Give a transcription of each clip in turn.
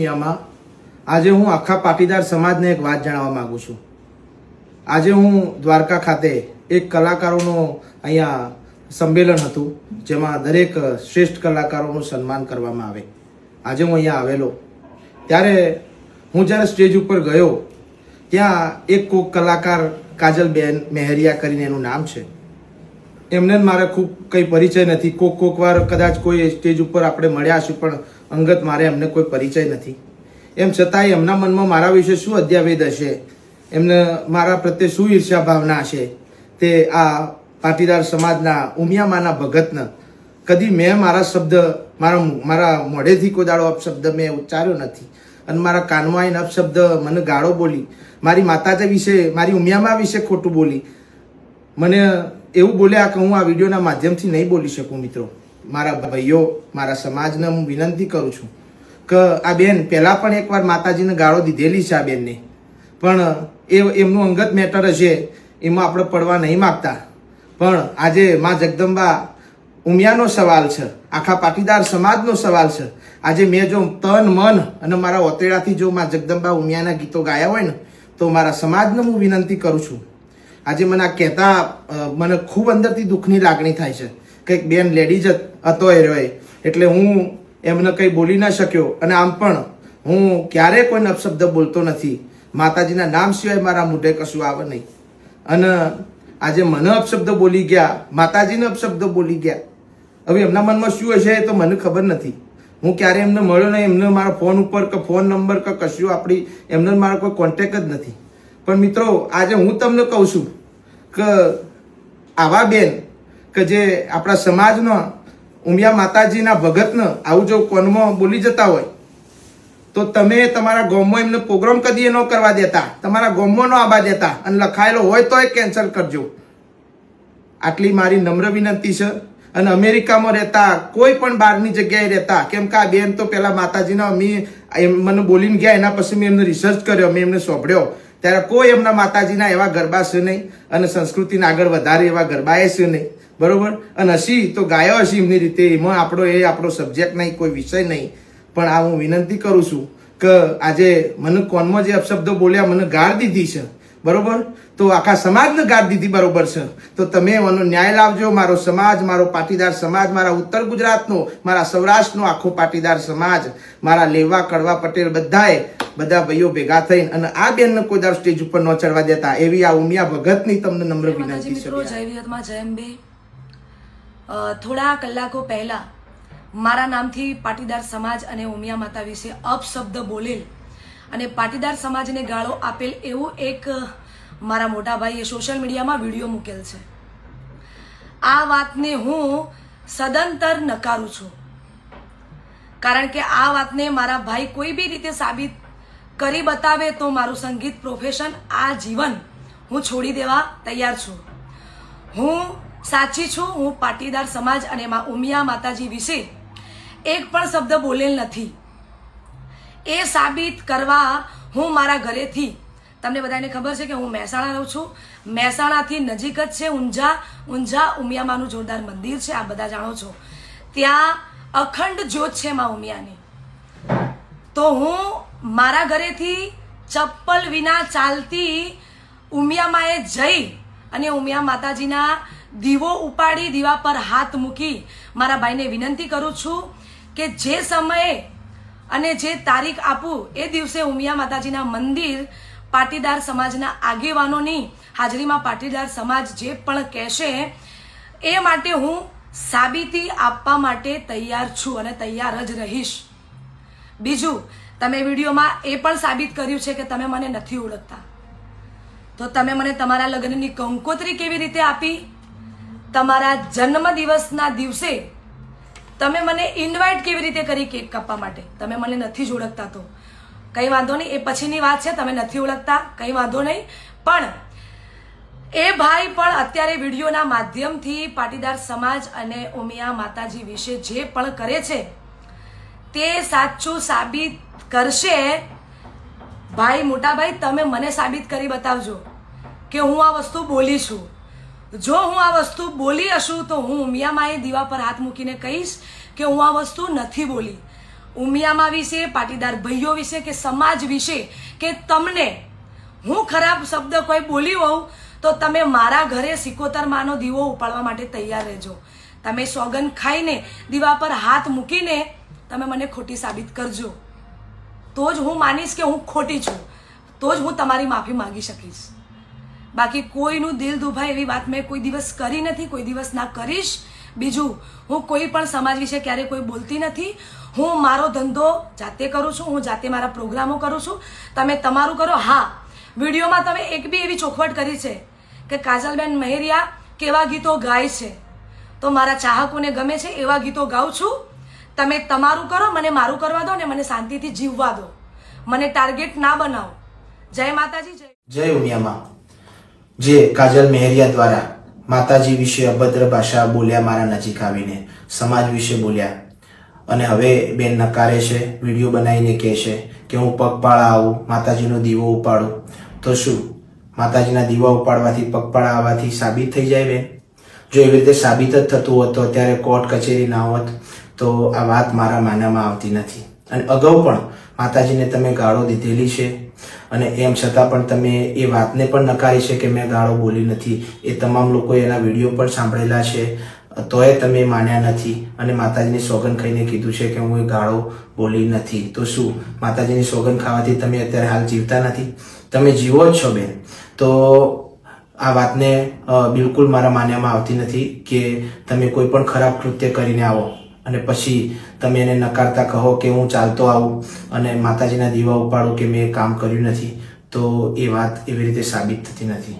ઉમિયામાં આજે હું આખા પાટીદાર સમાજને એક વાત જણાવવા માંગુ છું. આજે હું દ્વારકા ખાતે એક કલાકારોનું અહીંયા સંમેલન હતું, જેમાં દરેક શ્રેષ્ઠ કલાકારોનું સન્માન કરવામાં આવે. આજે હું અહીંયા આવેલો. ત્યારે હું જ્યારે સ્ટેજ ઉપર ગયો, ત્યાં એક કોક કલાકાર કાજલબેન મેહરિયા કરીને એનું નામ છે. એમને મારે ખૂબ કંઈ પરિચય નથી. કોક કોક વાર કદાચ કોઈ સ્ટેજ ઉપર આપણે મળ્યા છું પણ અંગત મારે એમને કોઈ પરિચય નથી. એમ છતાંય એમના મનમાં મારા વિશે શું અધ્યાવેદ હશે? એમને મારા પ્રત્યે શું ઈર્ષ્યા ભાવના હશે? તે આ પાટીદાર સમાજના ઉમિયામાના ભગતને. કદી મેં મારા શબ્દ, મારા મારા મોઢેથી કોઈ દાડો અપશબ્દ મેં ઉચ્ચાર્યો નથી. અને મારા કાનમાં આવીને અપશબ્દ મને ગાળો બોલી, મારી માતાજી વિશે, મારી ઉમિયામા વિશે ખોટું બોલી. મને એવું બોલ્યા કે હું આ વિડીયોના માધ્યમથી નહીં બોલી શકું, મિત્રો. મારા ભાઈઓ, મારા સમાજને હું વિનંતી કરું છું કે આ બેન પહેલાં પણ એકવાર માતાજીને ગાળો દીધેલી છે આ બેનને. પણ એ એમનું અંગત મેટર હશે એમાં આપણે પડવા નહીં માગતા. પણ આજે મા જગદંબા ઉમિયાનો સવાલ છે, આખા પાટીદાર સમાજનો સવાલ છે. આજે મેં જો તન, મન અને મારા ઓતેડાથી જો મા જગદંબા ઉમિયાના ગીતો ગાયા હોય ને, તો મારા સમાજને હું વિનંતી કરું છું. આજે મને આ કહેતા મને ખૂબ અંદરથી દુઃખની લાગણી થાય છે. કંઈક બેન લેડીઝ હતો એ રહ્યો એટલે હું એમને કંઈ બોલી ના શક્યો. અને આમ પણ હું ક્યારેય કોઈ અપશબ્દ બોલતો નથી. માતાજીના નામ સિવાય મારા મોઢે કશું આવે નહીં. અને આજે મને અપશબ્દ બોલી ગયા, માતાજીને અપશબ્દ બોલી ગયા. હવે એમના મનમાં શું હશે એ તો મને ખબર નથી. હું ક્યારે એમને મળ્યો નહીં, એમને મારા ફોન ઉપર કે ફોન નંબર કે કશું આપણી, એમને મારો કોઈ કોન્ટેક જ નથી. પણ મિત્રો, આજે હું તમને કહું છું કે આવા બેન કે જે આપણા સમાજનો ઉમિયા માતાજીના ભગતને આવું જો કોનમાં બોલી જતા હોય, તો તમે તમારા ગામમાં એમને પ્રોગ્રામ કદી ન કરવા દેતા. તમારા ગામમાં ન આવવા દેતા. અને લખાયેલો હોય તો એ કેન્સલ કરજો. આટલી મારી નમ્ર વિનંતી છે. અને અમેરિકામાં રહેતા કોઈ પણ બહારની જગ્યાએ રહેતા, કેમ કે આ બેન તો પેલા માતાજીના એમ મને બોલીને ગયા, એના પછી મેં એમને રિસર્ચ કર્યો, મેં એમને સોંપડ્યો ત્યારે કોઈ એમના માતાજીના એવા ગરબા છે નહીં અને સંસ્કૃતિને આગળ વધારે એવા ગરબાએ છે નહીં. બરોબર? અને હસી તો ગાયો હસી એમની રીતે. એમાં આપણો એ આપણો સબ્જેક્ટ નહીં કોઈ વિષય નહીં. પણ આ હું વિનંતી કરું છું કે આજે મને કોનમાં જે અપશબ્દો બોલ્યા મને ગાળ દીધી છે. બરોબર? તો આખા સમાજને ગાળ દીધી બરોબર છે. તો તમે એનો ન્યાય લાવજો. મારો સમાજ મારો પાટીદાર સમાજ મારા ઉત્તર ગુજરાતનો મારા સૌરાષ્ટ્રનો આખો પાટીદાર સમાજ મારા લેવા કડવા પટેલ બધાએ બધા ભાઈઓ ભેગા થઈને અને આ બેનને કોઈ દર સ્ટેજ ઉપર ન ચડવા દેતા. એવી આ ઉમિયા ભગતની તમને નમ્ર વિનંતી છે જય વિહતમાં જય અંબે. અ, થોડા કલાકો પહેલા મારા નામથી પાટીદાર સમાજ અને ઉમિયા માતા વિશે અપશબ્દ બોલેલ અને પાટીદાર સમાજને ગાળો આપેલ એવું એક મારા મોટા ભાઈએ સોશિયલ મીડિયામાં વીડિયો મૂકેલ છે. આ વાતને હું સદંતર નકારું છું. કારણ કે આ વાતને મારા ભાઈ કોઈ બી રીતે સાબિત કરી બતાવે તો મારું સંગીત પ્રોફેશન આ જીવન હું છોડી દેવા તૈયાર છું. હું સાચી છું, હું પાટીદાર સમાજ અને મા ઉમિયા માતાજી વિશે એક પણ શબ્દ બોલેલ નથી. એ સાબિત કરવા હું મારા ઘરેથી, તમને બધાને ખબર છે કે હું મહેસાણા રહું છું. મહેસાણાથી નજીક જ છે ઊંઝા ઊંઝા ઉમિયામાનું જોરદાર મંદિર છે આ બધા જાણો છો. ત્યાં અખંડ જ્યોત છે મા ઉમિયાની. તો હું મારા ઘરેથી ચપ્પલ વિના ચાલતી ઉમિયામાએ જઈ અને ઉમિયા માતાજીના દીવો ઉપાડી, દીવા પર હાથ મૂકી મારા ભાઈને વિનંતી કરું છું કે જે સમયે અને જે તારીખ આપું, એ દિવસે ઉમિયા માતાજીના મંદિર પાટીદાર સમાજના આગેવાનોની હાજરીમાં પાટીદાર સમાજ જે પણ કહેશે, એ માટે હું સાબિતી આપવા માટે તૈયાર છું અને તૈયાર જ રહીશ. બીજું, તમે વિડીયોમાં એ પણ સાબિત કર્યું છે કે તમે મને નથી ઓળખતા. તો તમે મને તમારા લગ્નની કંકોત્રી કેવી રીતે આપી? તમારા જન્મ દિવસના દિવસે તમે મને ઇન્વાઇટ કેવી રીતે કરી કેક કાપવા માટે? તમે મને નથી જ ઓળખતા તો. કંઈ વાંધો નહીં, એ પછીની વાત છે, તમે નથી ઓળખતા, કંઈ વાંધો નહીં. પણ એ ભાઈ પણ અત્યારે વિડીયોના માધ્યમથી પાટીદાર સમાજ અને ઉમિયા માતાજી વિશે જે પણ કરે છે, તે સાચું સાબિત કરશે. ભાઈ મોટા ભાઈ તમે મને સાબિત કરી બતાવજો કે હું આ વસ્તુ બોલી છું. જો હું આ વસ્તુ બોલી હશું તો હું ઉમિયામાએ દીવા પર હાથ મૂકીને કહીશ કે હું આ વસ્તુ નથી બોલી. ઉમિયામાં વિશે, પાટીદાર ભાઈઓ વિશે કે સમાજ વિશે કે તમને હું ખરાબ શબ્દ કોઈ બોલી હોઉં તો તમે મારા ઘરે સિકોતર માનો દીવો ઉપાડવા માટે તૈયાર રહેજો. તમે સોગન ખાઈને દીવા પર હાથ મૂકીને તમે મને ખોટી સાબિત કરજો. તો જ હું માનીશ કે હું ખોટી છું. તો જ હું તમારી માફી માંગી શકીશ. બાકી કોઈનું દિલ દુભાય એવી વાત મેં કોઈ દિવસ કરી નથી, કોઈ દિવસ ના કરીશ. બીજું, હું કોઈ પણ સમાજ વિશે ક્યારે કોઈ બોલતી નથી. હું મારો ધંધો જાતે કરું છું, હું જાતે મારા પ્રોગ્રામો કરું છું. તમે તમારું કરો. હા, વિડીયોમાં તમે એક બી એવી ચોખવટ કરી છે કે કાજલબેન મહેરિયા કેવા ગીતો ગાય છે. તો મારા ચાહકોને ગમે છે એવા ગીતો ગાઉં છું. તમે તમારું કરો, મને મારું કરવા દો ને મને શાંતિથી જીવવા દો. મને ટાર્ગેટ ના બનાવો. જય માતાજી, જય. જય ઉમિયામાં. જે કાજલ મહેરિયા દ્વારા માતાજી વિશે અભદ્ર ભાષા બોલ્યા મારા નજીક આવીને, સમાજ વિશે બોલ્યા. અને હવે બેન નકારે છે, વીડિયો બનાવીને કહે છે કે હું પગપાળા આવું, માતાજીનો દીવો ઉપાડું. તો શું? માતાજીના દીવા ઉપાડવાથી પગપાળા આવવાથી સાબિત થઈ જાય બેન? જો એવી રીતે સાબિત જ થતું હોત તો અત્યારે કોર્ટ કચેરી ના હોત તો આ વાત મારા માનામાં આવતી નથી. અને અગાઉ પણ માતાજીને તમે ગાળો દીધેલી છે. અને એમ છતાં પણ તમે એ વાતને પણ નકારી છે કે મેં ગાળો બોલી નથી. એ તમામ લોકોએ એના વીડિયો પણ સાંભળેલા છે. તોય તમે માન્યા નથી. અને માતાજીની સોગન ખાઈને કીધું છે કે હું એ ગાળો બોલી નથી. તો શું? માતાજીની સોગન ખાવાથી તમે અત્યારે હાલ જીવતા નથી? તમે જીવો જ છો, બેન. તો આ વાતને બિલકુલ મારા માન્યામાં આવતી નથી કે તમે કોઈ પણ ખરાબ કૃત્ય કરીને આવો. અને પછી તમે એને નકારતા કહો કે હું ચાલતો આવું અને માતાજીના દીવા ઉપાડું કે મેં કામ કર્યું નથી, તો એ વાત એવી રીતે સાબિત થતી નથી.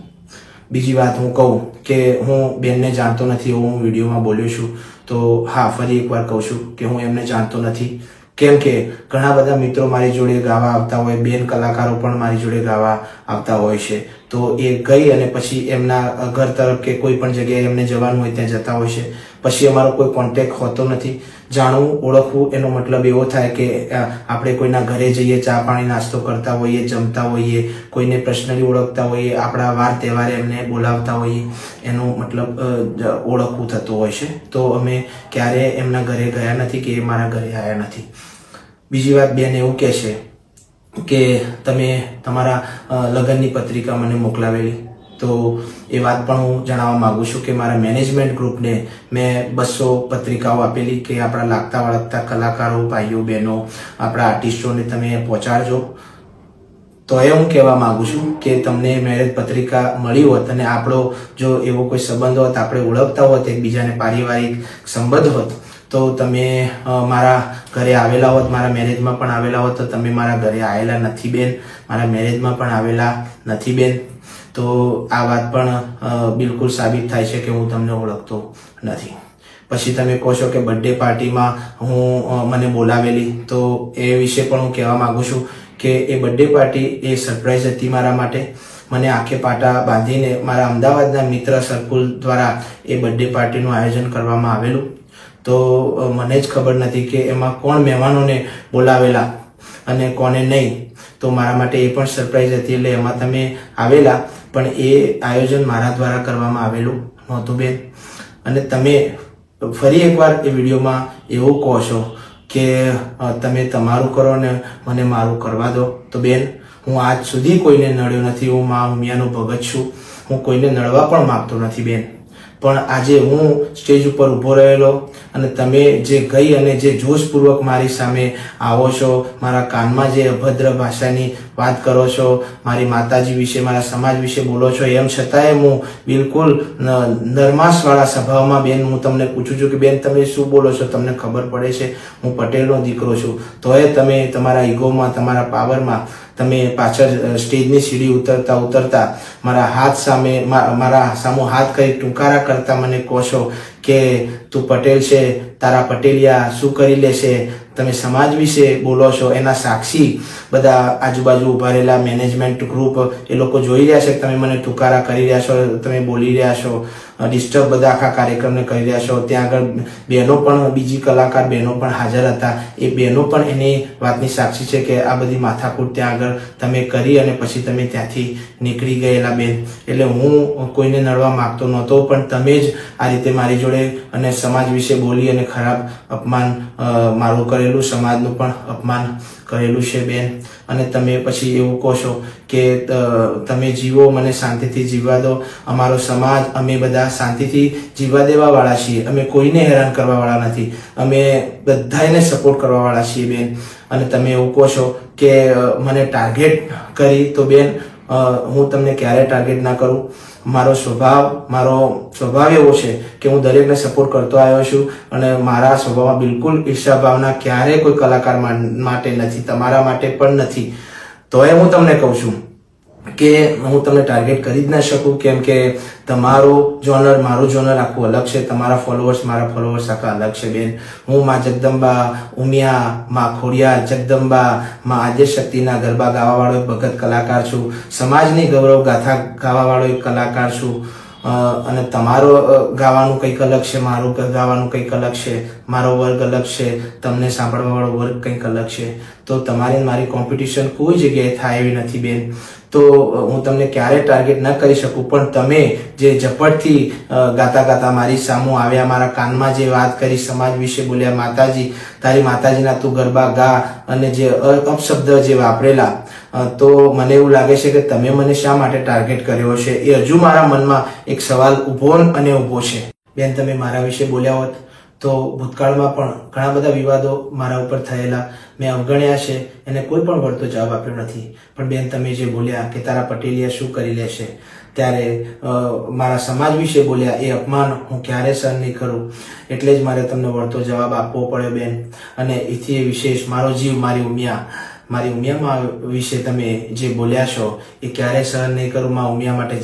બીજી વાત હું કહું કે હું બેનને જાણતો નથી, એવું હું વિડીયોમાં બોલ્યો છું, તો હા, ફરી એકવાર કહું છું કે હું એમને જાણતો નથી. કેમ કે ઘણા બધા મિત્રો મારી જોડે ગાવા આવતા હોય, બેન કલાકારો પણ મારી જોડે ગાવા આવતા હોય છે, તો એ ગઈ અને પછી એમના ઘર તરફ કે કોઈ પણ જગ્યાએ એમને જવાનું હોય, ત્યાં જતા હોય છે. પછી અમારો કોઈ કોન્ટેક હોતો નથી. જાણવું, ઓળખવું, એનો મતલબ એવો થાય કે આપણે કોઈના ઘરે જઈએ, ચા પાણી નાસ્તો કરતા હોઈએ, જમતા હોઈએ, કોઈને પર્સનલી ઓળખતા હોઈએ, આપણા વાર તહેવારે એમને બોલાવતા હોઈએ, એનો મતલબ ઓળખવું થતું હોય છે. તો અમે ક્યારે એમના ઘરે ગયા નથી કે એ મારા ઘરે આવ્યા નથી. બીજી વાત બેન એવું કહે છે કે તમે તમારા લગ્નની પત્રિકા મને મોકલાવેલી. તો એ વાત પણ હું જણાવવા માગું છું કે મારા મેનેજમેન્ટ ગ્રુપને મેં બસો પત્રિકાઓ આપેલી કે આપણા લાગતા વળગતા કલાકારો, ભાઈઓ, બહેનો, આપણા આર્ટિસ્ટોને તમે પહોંચાડજો. તો એ હું કહેવા માગું છું કે તમને મેરેજ પત્રિકા મળી હોત અને આપણો જો એવો કોઈ સંબંધ હોત, આપણે ઓળખતા હોત, એકબીજાને પારિવારિક સંબંધ હોત, તો તમે મારા ઘરે આવેલા હોત, મારા મેરેજમાં પણ આવેલા હોત, તો તમે મારા ઘરે આવેલા નથી બેન. મારા મેરેજમાં પણ આવેલા નથી બેન. તો આ વાત પણ બિલકુલ સાબિત થાય છે કે હું તમને ઓળખતો નથી. પછી તમે કહો છો કે બર્થડે પાર્ટીમાં હું મને બોલાવેલી, તો એ વિશે પણ હું કહેવા માગું છું કે એ બર્થડે પાર્ટી એ સરપ્રાઈઝ હતી મારા માટે. મને આંખે પાટા બાંધીને મારા અમદાવાદના મિત્ર સર્કુલ દ્વારા એ બર્થડે પાર્ટીનું આયોજન કરવામાં આવેલું. તો મને જ ખબર નથી કે એમાં કોણ મહેમાનોને બોલાવેલા. અને કોને નહીં, તો મારા માટે એ પણ સરપ્રાઈઝ હતી એટલે એમાં તમે આવેલા. પણ એ આયોજન મારા દ્વારા કરવામાં આવેલું નહોતું બેન. અને તમે ફરી એકવાર એ વિડીયોમાં એવું કહો છો કે તમે તમારું કરો ને મને મારું કરવા દો. તો બેન, હું આજ સુધી કોઈને નડ્યો નથી. હું મા ઉમિયાનો ભગત છું. હું કોઈને નડવા પણ માગતો નથી બેન. પણ આજે હું સ્ટેજ ઉપર ઊભો રહેલો અને તમે જે ગઈ અને જે જોશપૂર્વક મારી સામે આવો છો, મારા કાનમાં જે અભદ્ર ભાષાની વાત કરો છો, મારી માતાજી વિશે, મારા સમાજ વિશે બોલો છો, એમ છતાંય હું બિલકુલ નરમાશવાળા સ્વભાવમાં બેન, હું તમને પૂછું છું કે બેન, તમે શું બોલો છો? તમને ખબર પડે છે, હું પટેલનો દીકરો છું. તોય તમે તમારા ઈગોમાં, તમારા પાવરમાં તમે પાછળ સ્ટેજની સીડી ઉતરતા ઉતરતા મારા હાથ સામે મારા સામો હાથ કરી ટૂંકારા કરતા મને કહો છો કે, તું પટેલ છે, તારા પટેલિયા શું કરી લેશે? તમે સમાજ વિશે બોલો છો, એના સાક્ષી બધા આજુબાજુ ઊભા રહેલા મેનેજમેન્ટ ગ્રુપ એ લોકો જોઈ રહ્યા છે તમે મને ઠુકારા કરી રહ્યા છો, તમે બોલી રહ્યા છો ડિસ્ટર્બ બધા આખા કાર્યક્રમને કરી રહ્યા છો. ત્યાં આગળ બહેનો પણ, બીજી કલાકાર બહેનો પણ હાજર હતા. એ બહેનો પણ એની વાતની સાક્ષી છે કે આ બધી માથાકૂટ ત્યાં આગળ તમે કરી અને પછી તમે ત્યાંથી નીકળી ગયેલા બેન. એટલે હું કોઈને નડવા માંગતો નહોતો, પણ તમે જ આ રીતે મારી જોડે અને સમાજ વિશે બોલી અને ખરાબ અપમાન મારું કરેલું સમાજનું પણ અપમાન કરેલું છે બેન. અને તમે પછી એવું કહો છો કે તમે જીવો, મને શાંતિથી જીવવા દો. અમારો સમાજ, અમે બધા શાંતિથી જીવવા દેવા વાળા છીએ. અમે કોઈને હેરાન કરવા વાળા નથી. અમે બધાને સપોર્ટ કરવા વાળા છીએ બેન. અને તમે એવું કહો છો કે મને ટાર્ગેટ કરી તો બેન હું તમને ક્યારે ટાર્ગેટ ના કરું? મારો સ્વભાવ મારો સ્વભાવ એવો છે કે હું દરેકને સપોર્ટ કરતો આવ્યો છું અને મારા સ્વભાવમાં બિલકુલ ઈર્ષા ભાવના ક્યારેય કોઈ કલાકાર માટે નથી, તમારા માટે પણ નથી. તોય હું તમને કહું છું કે હું તમને ટાર્ગેટ કરી જ ના શકું, કેમ કે તમારો જોનર મારું જોનર આખું અલગ છે, તમારા ફોલોઅર્સ મારા ફોલોઅર્સ આખા અલગ છે બેન. હું માં જગદંબા ઉમિયા, માં ખોડિયા જગદંબા, માં આદ્યશક્તિના ગરબા ગાવાવાળો એક ભગત કલાકાર છું. સમાજની ગૌરવ ગાથા ગાવાવાળો એક કલાકાર છું. અને તમારો ગાવાનું કંઈક અલગ છે, મારું ગાવાનું કંઈક અલગ છે, મારો વર્ગ અલગ છે, તમને સાંભળવાવાળો વર્ગ કંઈક અલગ છે. તો તમારી મારી કોમ્પિટિશન કોઈ જગ્યાએ થાય એવી નથી બેન. તો હું તમને ક્યારે ટાર્ગેટ ન કરી શકું, પણ તમે જે ઝપટથી ગાતા ગાતા મારી સામું આવ્યા, મારા કાનમાં જે વાત કરી, સમાજ વિશે બોલ્યા, માતાજી, તારી માતાજીના તું ગરબા ગા, અને જે અપશબ્દ જે વાપરેલા તો મને એવું લાગે છે કે તમે મને શા માટે ટાર્ગેટ કર્યો છે એ હજુ મારા મનમાં એક સવાલ ઊભો અને ઊભો છે. બેન, તમે મારા વિશે બોલ્યા હોત. તો ભૂતકાળમાં પણ ઘણા બધા વિવાદો મારા ઉપર થયેલા. મેં અવગણ્યા છે, એને કોઈ પણ વળતો જવાબ આપ્યો નથી. પણ બેન, તમે જે બોલ્યા કે તારા પટેલિયા શું કરી લેશે? ત્યારે મારા સમાજ વિશે બોલ્યા, એ અપમાન હું ક્યારે સહન નહીં કરું? એટલે જ મારે તમને વળતો જવાબ આપવો પડ્યો, બેન. અને એથી વિશેષ મારો જીવ, મારી ઉમિયા. મારી ઉમિયામાં વિશે તમે જે બોલ્યા છો, એ ક્યારે સહન નહીં કરું, માં ઉમિયા માટે